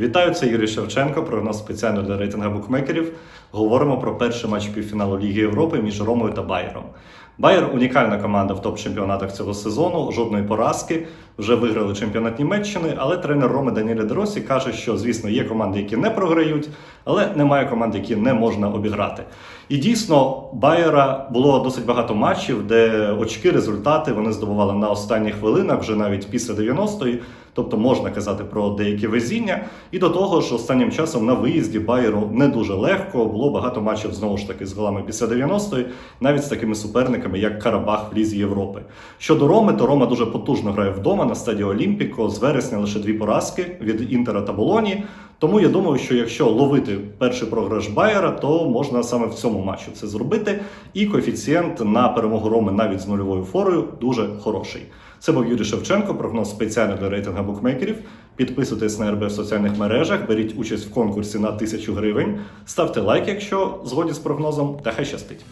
Вітаю, це Юрій Шевченко, прогноз спеціально для рейтинга букмекерів. Говоримо про перший матч півфіналу Ліги Європи між Ромою та Байером. Байер унікальна команда в топ-чемпіонатах цього сезону, жодної поразки. Вже виграли чемпіонат Німеччини, але тренер Роми Данілі Деросі каже, що звісно є команди, які не програють, але немає команд, які не можна обіграти. І дійсно, Байера було досить багато матчів, де очки, результати вони здобували на останніх хвилинах, вже навіть після 90-ї. Тобто можна казати про деяке везіння. І до того ж, останнім часом на виїзді Байеру не дуже легко. Було багато матчів знову ж таки з голами після 90-ї, навіть з такими суперниками, як Карабах в Лізі Європи. Щодо Роми, то Рома дуже потужно грає вдома на стадії Олімпіко. З вересня лише дві поразки від Інтера та Болоні. Тому я думаю, що якщо ловити перший програш Байера, то можна саме в цьому матчі це зробити. І коефіцієнт на перемогу Роми навіть з нульовою форою дуже хороший. Це був Юрій Шевченко, прогноз спеціально для рейтинга букмекерів. Підписуйтесь на РБ в соціальних мережах, беріть участь в конкурсі на 1000 гривень, ставте лайк, якщо згодні з прогнозом, та хай щастить.